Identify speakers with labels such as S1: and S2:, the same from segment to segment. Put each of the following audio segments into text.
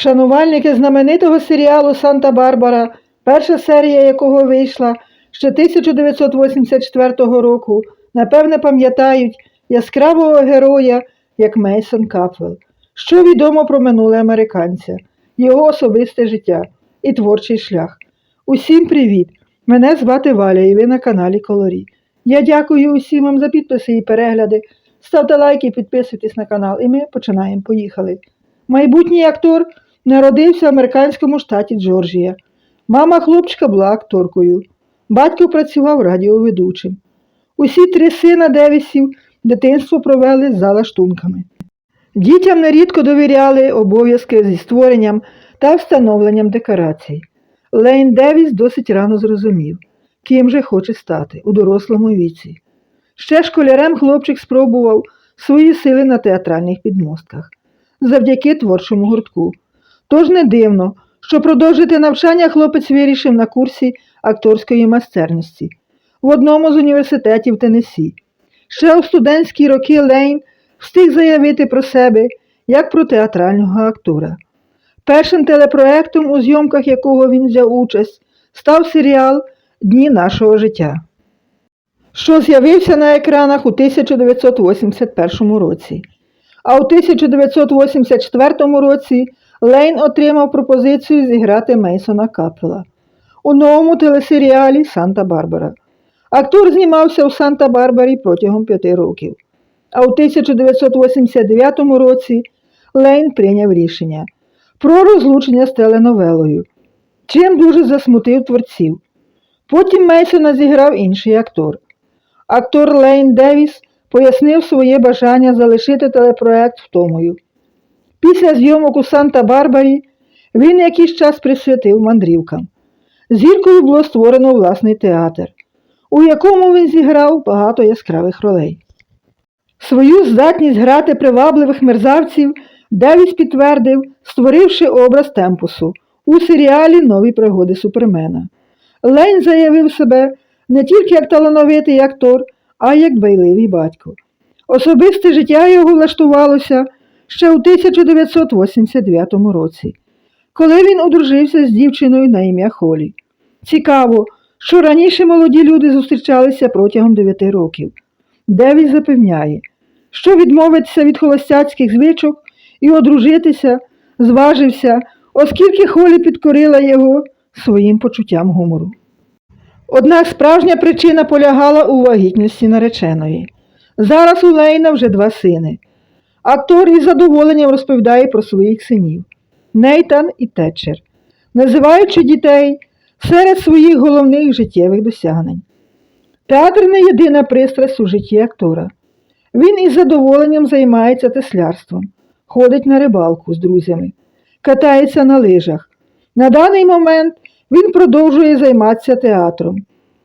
S1: Шанувальники знаменитого серіалу Санта-Барбара, перша серія якого вийшла ще 1984 року, напевне пам'ятають яскравого героя як Мейсон Капвелл. Що відомо про минуле американця, його особисте життя і творчий шлях. Усім привіт! Мене звати Валя і ви на каналі Колорі. Я дякую усім вам за підписи і перегляди. Ставте лайки, підписуйтесь на канал, і ми починаємо. Поїхали. Майбутній актор народився в американському штаті Джорджія. Мама хлопчика була акторкою. Батько працював радіоведучим. Усі три сина Девісів дитинство провели за лаштунками. Дітям нерідко довіряли обов'язки зі створенням та встановленням декорацій. Лейн Девіс досить рано зрозумів, ким же хоче стати у дорослому віці. Ще школярем хлопчик спробував свої сили на театральних підмостках завдяки творчому гуртку. Тож не дивно, що продовжити навчання хлопець вирішив на курсі акторської майстерності в одному з університетів Теннессі. Ще у студентські роки Лейн встиг заявити про себе як про театрального актора. Першим телепроектом, у зйомках якого він взяв участь, став серіал Дні нашого життя, що з'явився на екранах у 1981 році. А у 1984 році Лейн отримав пропозицію зіграти Мейсона Капела у новому телесеріалі Санта-Барбара. Актор знімався у Санта-Барбарі протягом п'яти років. А у 1989 році Лейн прийняв рішення про розлучення з теленовелою, чим дуже засмутив творців. Потім Мейсона зіграв інший актор. Актор Лейн Девіс пояснив своє бажання залишити телепроект втомою. Після зйомок у Санта-Барбарі він якийсь час присвятив мандрівкам. Зіркою було створено власний театр, у якому він зіграв багато яскравих ролей. Свою здатність грати привабливих мерзавців Девіс підтвердив, створивши образ темпусу у серіалі Нові пригоди Супермена. Лейн заявив себе не тільки як талановитий актор, а як дбайливий батько. Особисте життя його влаштувалося ще у 1989 році, коли він одружився з дівчиною на ім'я Холі. Цікаво, що раніше молоді люди зустрічалися протягом 9 років. Девіс запевняє, що відмовитися від холостяцьких звичок і одружитися зважився, оскільки Холі підкорила його своїм почуттям гумору. Однак справжня причина полягала у вагітності нареченої. Зараз у Лейна вже два сини. Актор із задоволенням розповідає про своїх синів Нейтан і Тетчер, називаючи дітей серед своїх головних життєвих досягнень. Театр не єдина пристрасть у житті актора. Він із задоволенням займається теслярством, ходить на рибалку з друзями, катається на лижах. На даний момент він продовжує займатися театром,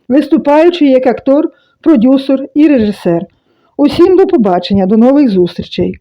S1: виступаючи як актор, продюсер і режисер. Усім до побачення, до нових зустрічей!